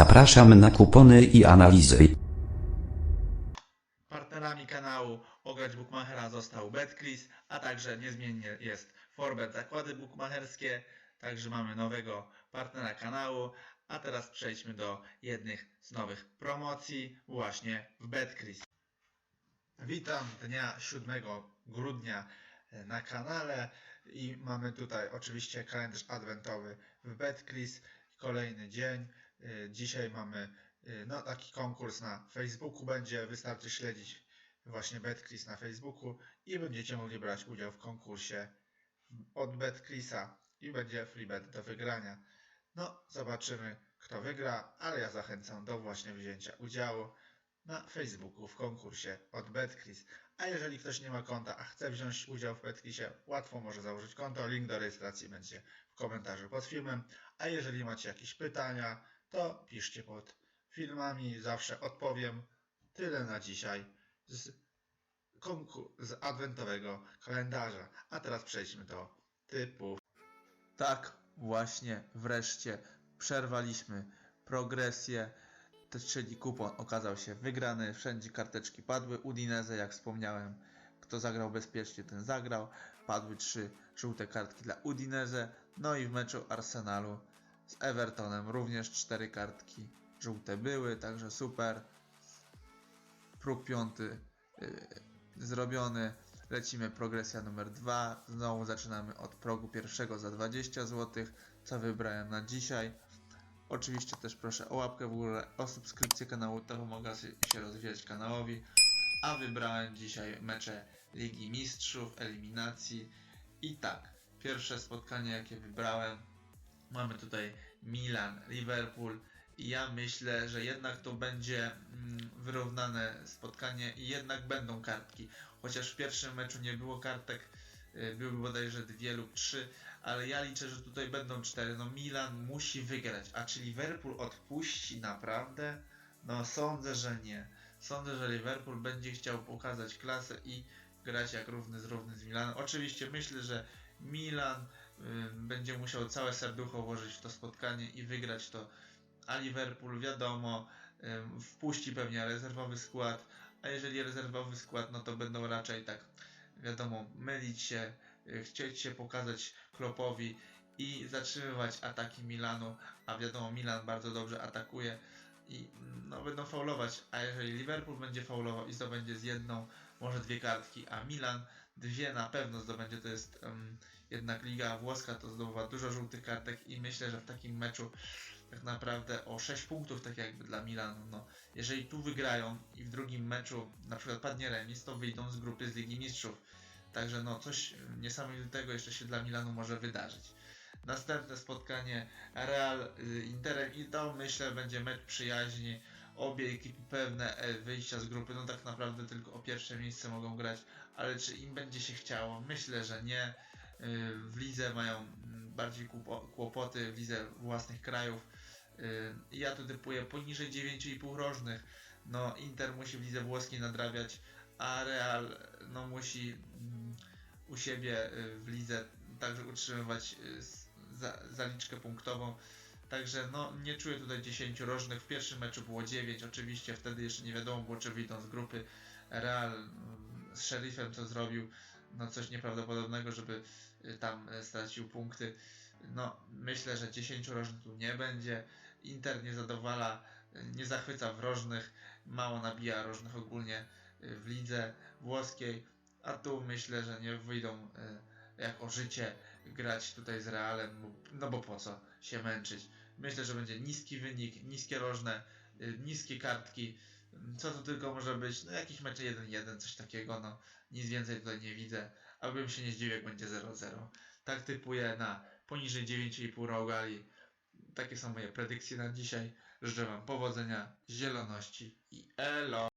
Zapraszam na kupony i analizy. Partnerami kanału Ograć Bookmachera został BetCris, a także niezmiennie jest Forbet Zakłady Bookmacherskie. Także mamy nowego partnera kanału. A teraz przejdźmy do jednych z nowych promocji właśnie w BetCris. Witam dnia 7 grudnia e, na kanale i mamy tutaj oczywiście kalendarz adwentowy w BetCris. Kolejny dzień. E, Dzisiaj mamy e, no, taki konkurs na Facebooku będzie. Wystarczy śledzić właśnie BetCris na Facebooku i będziecie mogli brać udział w konkursie od BetCrisa i będzie free bet do wygrania. No, zobaczymy kto wygra, ale ja zachęcam do właśnie wzięcia udziału na Facebooku w konkursie od BetCris. A jeżeli ktoś nie ma konta, a chce wziąć udział w BetCrisie, łatwo może założyć konto. Link do rejestracji będzie w komentarzu pod filmem. A jeżeli macie jakieś pytania, to piszcie pod filmami, zawsze odpowiem. Tyle na dzisiaj z, z adwentowego kalendarza. A teraz przejdźmy do typów. Tak, właśnie, wreszcie przerwaliśmy progresję, czyli kupon okazał się wygrany, wszędzie karteczki padły, Udinese jak wspomniałem, kto zagrał bezpiecznie ten zagrał, padły trzy żółte kartki dla Udinese, no i w meczu Arsenalu z Evertonem również cztery kartki żółte były, także super, próg piąty yy, zrobiony, lecimy progresja numer dwa, znowu zaczynamy od progu pierwszego za 20 zł, co wybrałem na dzisiaj. Oczywiście też proszę o łapkę w górę, o subskrypcję kanału, to pomaga się się rozwijać kanałowi. A wybrałem dzisiaj mecze Ligi Mistrzów, eliminacji. I tak, pierwsze spotkanie jakie wybrałem, mamy tutaj Milan, Liverpool. Ja myślę, że jednak to będzie mm, wyrównane spotkanie i jednak będą kartki. Chociaż w pierwszym meczu nie było kartek, y, były bodajże dwie lub trzy, ale ja liczę, że tutaj będą cztery. No Milan musi wygrać, a czy Liverpool odpuści naprawdę? No sądzę, że nie. Sądzę, że Liverpool będzie chciał pokazać klasę i grać jak równy z równy z Milanem. Oczywiście myślę, że Milan będzie musiał całe serducho włożyć w to spotkanie i wygrać to, a Liverpool wiadomo y, wpuści pewnie rezerwowy skład, a jeżeli rezerwowy skład, no to będą raczej tak wiadomo mylić się, y, chcieć się pokazać Klopowi i zatrzymywać ataki Milanu, a wiadomo Milan bardzo dobrze atakuje i mm, no, będą faulować, a jeżeli Liverpool będzie faulował i zdobędzie z jedną, może dwie kartki, a Milan dwie na pewno zdobędzie, to jest em, jednak Liga Włoska, to zdobywa dużo żółtych kartek i myślę, że w takim meczu tak naprawdę o 6 punktów tak jakby dla Milanu, no jeżeli tu wygrają i w drugim meczu na przykład padnie remis, to wyjdą z grupy z Ligi Mistrzów. Także no coś niesamowitego jeszcze się dla Milanu może wydarzyć. Następne spotkanie Real y, Interem i to myślę będzie mecz przyjaźni. Obie ekipy pewne e, wyjścia z grupy, no tak naprawdę tylko o pierwsze miejsce mogą grać, ale czy im będzie się chciało? Myślę, że nie. Y, W lidze mają mm, bardziej kłopoty, w lidze własnych krajów. Y, Ja tu typuję poniżej 9,5 rożnych. No Inter musi w lidze włoskiej nadrabiać, a Real no musi mm, u siebie w lidze także utrzymywać zaliczkę punktową. Także no nie czuję tutaj 10 rożnych. W pierwszym meczu było 9, oczywiście wtedy jeszcze nie wiadomo było czy wyjdą z grupy. Real mm, z Sheriffem co zrobił, no coś nieprawdopodobnego, żeby y, tam y, stracił punkty. No myślę, że 10 rożnych tu nie będzie. Inter nie zadowala, y, nie zachwyca w rożnych, mało nabija rożnych ogólnie w lidze włoskiej, a tu myślę, że nie wyjdą jak o życie grać tutaj z Realem, no bo po co się męczyć. Myślę, że będzie niski wynik, niskie rożne, y, niskie kartki. Co tu tylko może być? No jakiś mecz 1-1, coś takiego, no nic więcej tutaj nie widzę, abym się nie zdziwił jak będzie 0-0. Tak typuję na poniżej 9,5 rogali. Takie są moje predykcje na dzisiaj. Życzę Wam powodzenia, zieloności i elo!